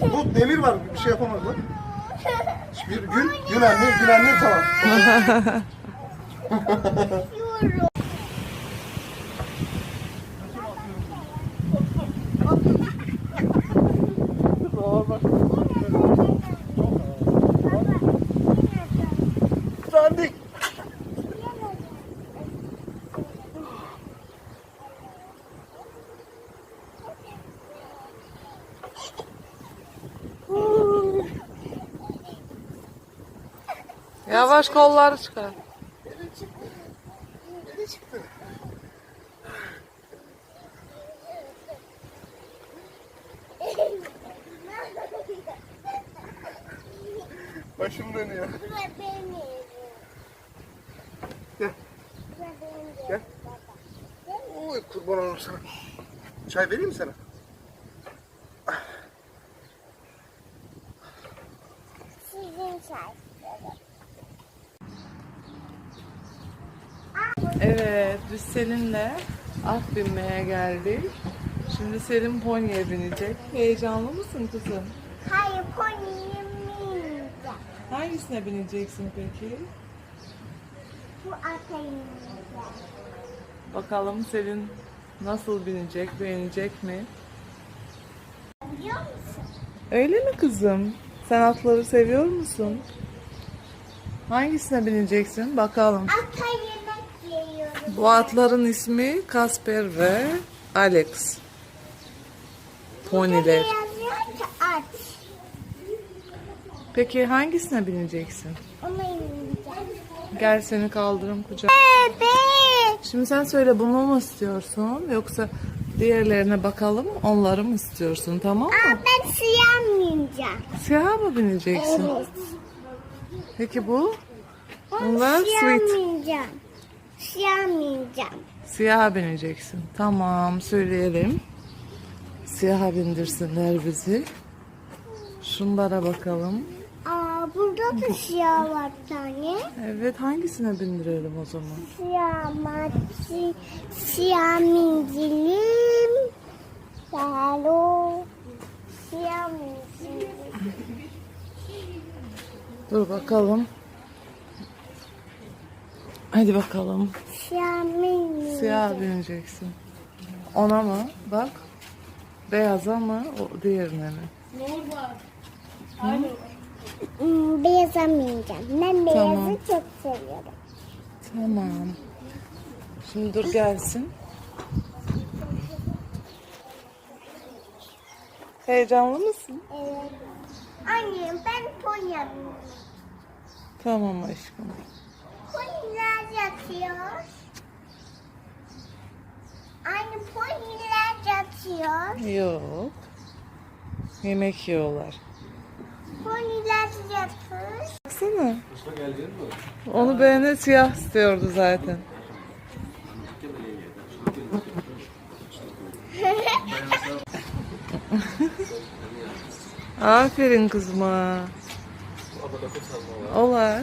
Bu demir var bir şey yapamaz lan. Bir gün, gün anne, gün anne tamam. Yavaş kolları çıkar. Başım dönüyor. Gel. Gel. Oy kurban olurum sana. Çay vereyim mi sana? Evet, biz Selin'le at binmeye geldik. Şimdi Selin pony'e binecek. Heyecanlı mısın kızım? Hayır ponyim yiyeceğim. Hangisine bineceksin peki? Bu atayım yiyeceğim. Bakalım Selin nasıl binecek, beğenecek mi? Biliyor musun? Öyle mi kızım? Sen atları seviyor musun? Hangisine bineceksin? Bakalım. Ata yiyorum. Bu atların ismi Kasper ve Alex. Poniler. Peki hangisine bineceksin? Onu yiyeceğim. Gel seni kaldırım kucak. Şimdi sen söyle bunu mu istiyorsun yoksa diğerlerine bakalım onları mı istiyorsun tamam Aa, mı? ben siyah yiyeceğim. Siyah mı bineceksin? Evet. Peki bu? Ben Bunlar siyah sweet. yiyeceğim. Siyah yiyeceğim. Siyah bineceksin. Tamam söyleyelim. Siyaha bindirsinler bizi. Şunlara bakalım. Aa, burada da siyah var bir tane. Evet hangisine bindirelim o zaman? Siyah maçı, siyah minzilim. Hello. Siyah minzilim. Dur bakalım. Hadi bakalım. Siyah minzilim. Siyah bineceksin. Ona mı? Bak. Beyaza mı? O diğerine mi? Hmm, beyaza bineceğim. Ben beyazı Tamam. çok seviyorum. Tamam. Şimdi dur gelsin. Heyecanlı mısın? Evet. Annem ben Tonya Tamam aşkım. Poniler yatıyor. Anne poniler yatıyor. Yok. Yemek yiyorlar. Poniler yatıyor. Baksana. Onu beğene siyah istiyordu zaten. Aferin kızıma. Olar.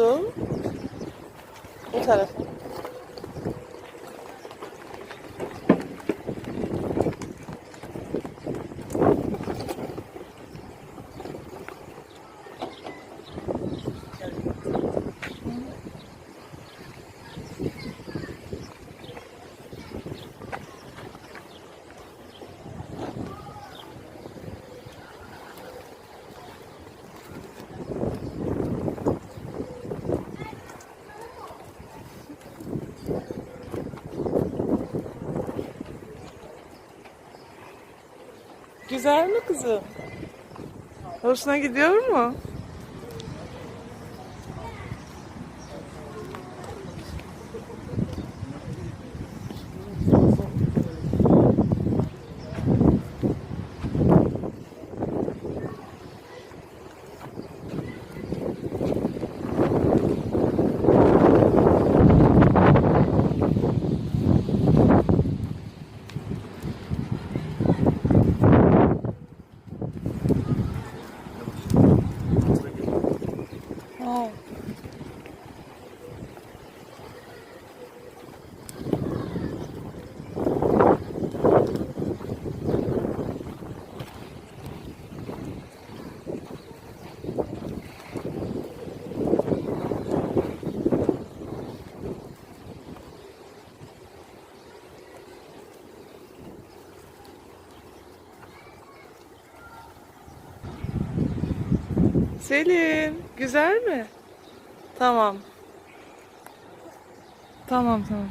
Bu da bu tarafa. Güzel mi kızım? Hoşuna gidiyor mu? Selin, güzel mi? Tamam. Tamam, tamam.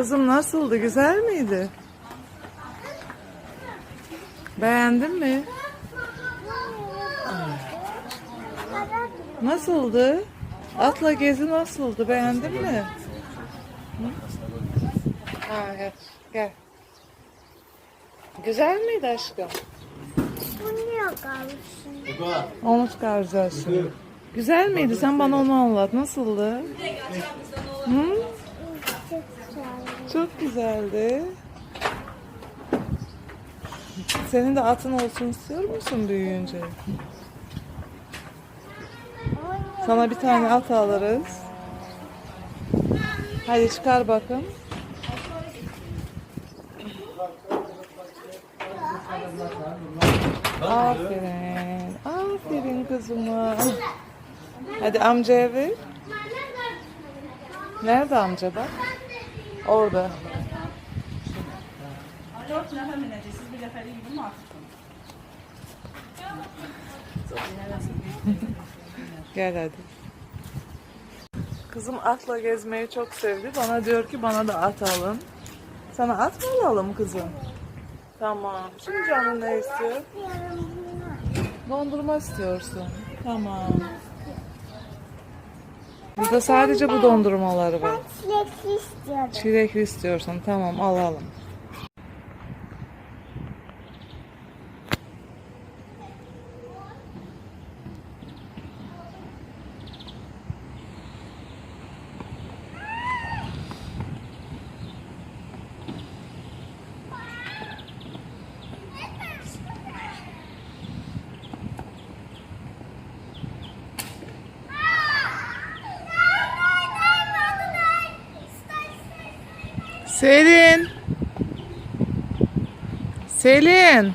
Kızım nasıldı? Güzel miydi? Beğendin mi? Nasıldı? Atla gezi nasıldı? Beğendin mi? Hı? Ha, gel. Gel. Güzel miydi aşkım? Bu niye kalmışsın? Onu çıkaracağız şimdi. Güzel miydi? Sen bana onu anlat. Nasıldı? Hı? Çok güzel. Çok güzeldi. Senin de atın olsun istiyor musun büyüyünce? Sana bir tane at alırız. Hadi çıkar bakın. Aferin. Aferin kızıma. Hadi amcaya ver. Nerede amca bak? Orada. Dört nefer minəcək, siz bir mı artıq? Gel hadi. Kızım atla gezmeyi çok sevdi. Bana diyor ki bana da at alın. Sana at mı alalım kızım? Tamam. Şimdi canın ne istiyor? Dondurma istiyorsun. Tamam. Burada sadece bu dondurmaları var. Çilekli istiyorum. Çilekli istiyorsun. Tamam alalım. Selin. Selin.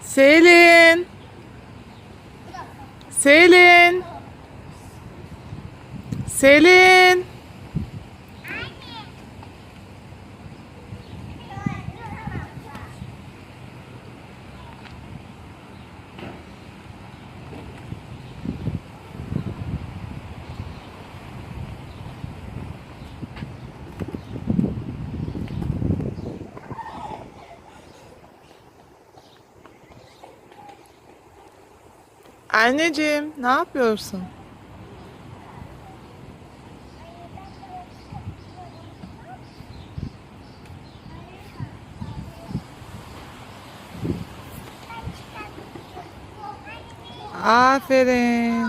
Selin. Selin. Selin. Anneciğim, ne yapıyorsun? Aferin.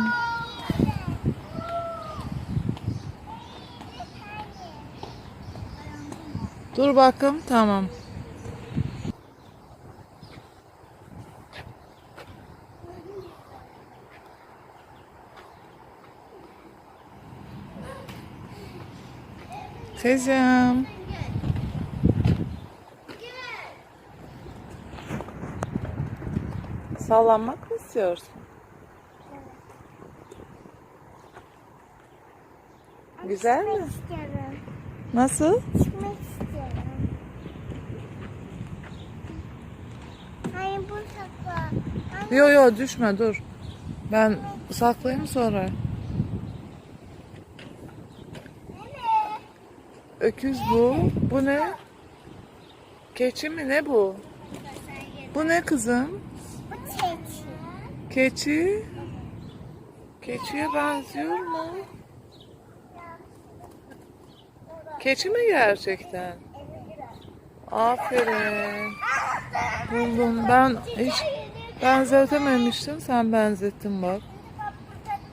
Dur bakım, tamam. Meteciğim. Sallanmak mı istiyorsun? Güzel mi? Nasıl? Çıkmak istiyorum. Hayır bu sakla. Düşme dur. Ben saklayayım sonra. Öküz bu. Bu ne? Keçi mi ne bu? Bu ne kızım? Keçi. Keçiye benziyor mu? Keçi mi gerçekten? Aferin. Buldum. Ben hiç benzetememiştim. Sen benzettin bak.